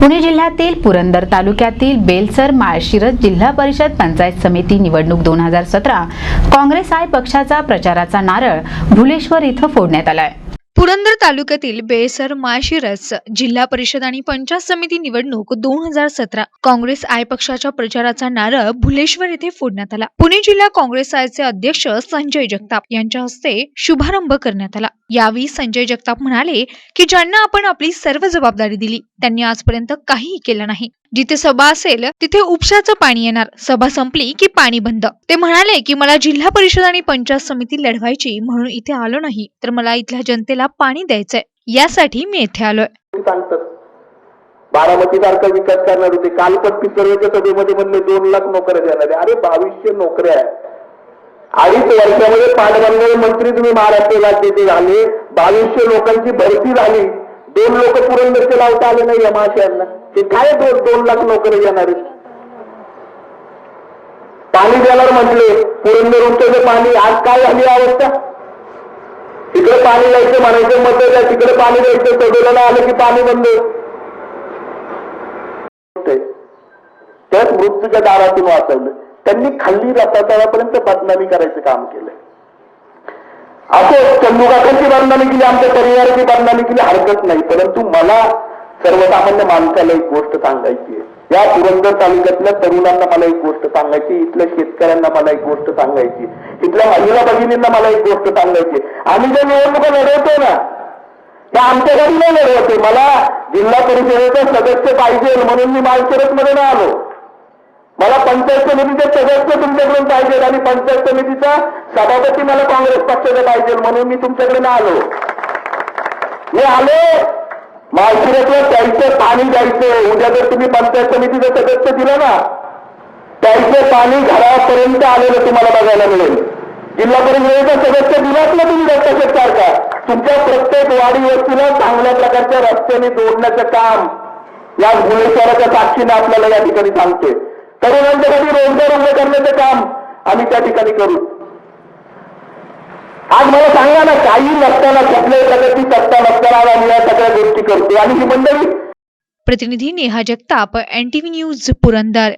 पुणे जिल्ह्यातील पुरंदर तालुक्यातील बेलसर माळशिरस जिल्हा परिषद पंचायत समिती निवडणूक दोन हजार सतरा काँग्रेस आय पक्षाचा प्रचाराचा नारळ भुलेश्वर इथं फोडण्यात आलाय. पुरंदर तालुक्यातील बेसर माळशिरस जिल्हा परिषद आणि पंचायत समिती निवडणूक दोन हजार सतरा काँग्रेस आय पक्षाच्या प्रचाराचा नारळ भुलेश्वर येथे फोडण्यात आला. पुणे जिल्हा काँग्रेस आयचे अध्यक्ष संजय जगताप यांच्या हस्ते शुभारंभ करण्यात आला. यावेळी संजय जगताप म्हणाले की ज्यांना आपण आपली सर्व जबाबदारी दिली त्यांनी आजपर्यंत काहीही केलं नाही. जिथे सभा असेल तिथे उपशाचं पाणी येणार. सभा संपली की पाणी बंद. ते म्हणाले की मला जिल्हा परिषद आणि पंचायत समिती लढवायची म्हणून इथे आलो नाही. तर मला इथल्या जनतेला पाणी द्यायचंय. यासाठी मी येथे आलोय. बारामती सारखा विकास करणार होते. काल पण सभेमध्ये म्हणले दोन लाख नोकऱ्या देणार अरे बावीसशे नोकऱ्या अडीच वर्षामध्ये पाटबंधारे मंत्री तुम्ही महाराष्ट्राला तिथे झाले. बावीसशे लोकांची भरती झाली. दोन लोक पुरंदरचे लावता आले नाही या महाशयांना ते काय दोन दोन लाख नोकऱ्या येणार पाणी देणार म्हटले पुरंदर उपचं पाणी. आज काय झाली अवस्था? तिकडे पाणी द्यायचं म्हणायचं मत द्या. तिकडे पाणी द्यायचं. सडोला आलं की पाणी बंद. त्याच मृत्यूच्या दारातून वाचवलं. त्यांनी खाल्ली रसातळापर्यंत बदनामी करायचं काम केलं. असं चंदुकाकांची बदनामी केली आमच्या परिवाराची बदनामी केली हरकत नाही. परंतु मला सर्वसामान्य माणसाला एक गोष्ट सांगायची आहे. या पुरंदर तालुक्यातल्या तरुणांना मला एक गोष्ट सांगायची इथल्या शेतकऱ्यांना मला एक गोष्ट सांगायची इथल्या महिला भगिनींना मला एक गोष्ट सांगायची आम्ही ज्या निवडणुका लढवतो ना त्या आमच्याकडे नाही लढवते मला जिल्हा परिषदेचा सदस्य पाहिजे म्हणून मी माळशिरसमध्ये नाही आलो. मला पंचायत समितीचे सदस्य तुमच्याकडून पाहिजे आणि पंचायत समितीचा सभापती मला काँग्रेस पक्षाचा पाहिजे म्हणून मी तुमच्याकडे आलो. मी आलो. माळशिरसला प्यायचं पाणी द्यायचं. उद्या जर तुम्ही पंचायत समितीचं सदस्य दिलं ना प्यायचं पाणी घरापर्यंत आलेलं तुम्हाला बघायला मिळेल. जिल्हा परिषदेचा सदस्य दिलाच ना तुम्ही दत्ताशेठ सारखा. तुमच्या प्रत्येक वाडी वस्तीला चांगल्या प्रकारच्या रस्त्याने जोडण्याचं काम या भुलेश्वराच्या साक्षीने आपल्याला या ठिकाणी सांगतोय. तरुणांच्यासाठी रोजगार उभे करण्याचं काम आम्ही त्या ठिकाणी करू. आज मला सांगा ना काही नसताना कुठल्याही प्रगती सत्ता नसताना आम्ही या सगळ्या गोष्टी करतो आणि ही मंडळी प्रतिनिधी नेहा जगताप एनटीव्ही न्यूज पुरंदर.